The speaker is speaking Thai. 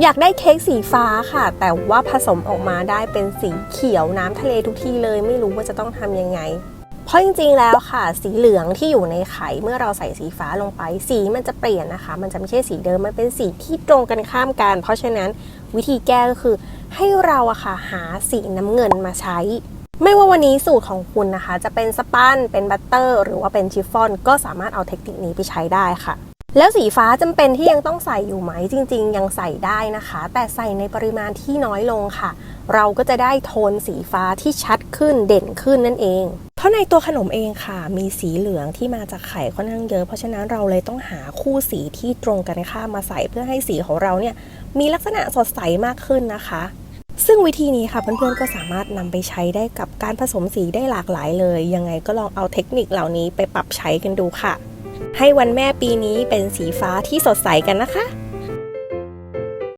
อยากได้เค้กสีฟ้าค่ะ แต่ว่าผสมออกมาได้เป็นสีเขียวน้ำทะเลทุกที่เลย ไม่รู้ว่าจะต้องทำยังไง เพราะจริงๆแล้วค่ะ สีเหลืองที่อยู่ในไข่เมื่อเราใส่สีฟ้าลงไป สีมันจะเปลี่ยนนะคะ มันจะไม่ใช่สีเดิมมันเป็นสีที่ตรงกันข้ามกัน เพราะฉะนั้นวิธีแก้ก็คือให้เราอะค่ะหาสีน้ำเงินมาใช้ ไม่ว่าวันนี้สูตรของคุณนะคะ จะเป็นสปันเป็นบัตเตอร์ หรือว่าเป็นชิฟฟ่อน ก็สามารถเอาเทคนิคนี้ไปใช้ได้ค่ะ แล้วสีฟ้าจำเป็นที่ยังต้องใส่อยู่ไหมจริง ๆ ยังใส่ได้นะคะ แต่ใส่ในปริมาณที่น้อยลงค่ะ เราก็จะได้โทนสีฟ้าที่ชัดขึ้นเด่นขึ้นนั่นเอง เพราะในตัวขนมเองค่ะ มีสีเหลืองที่มาจากไข่ค่อนข้างเยอะ เพราะฉะนั้นเราเลยต้องหาคู่สีที่ตรงกันข้ามมาใส่เพื่อให้สีของเราเนี่ยมีลักษณะสดใสมากขึ้นนะคะซึ่งวิธีนี้ค่ะเพื่อนๆก็สามารถนำไปใช้ได้กับการผสมสีได้หลากหลายเลย ยังไงก็ลองเอาเทคนิคเหล่านี้ไปปรับใช้กันดูค่ะ ให้วันแม่ปีนี้เป็นสีฟ้าที่สดใสกันนะคะ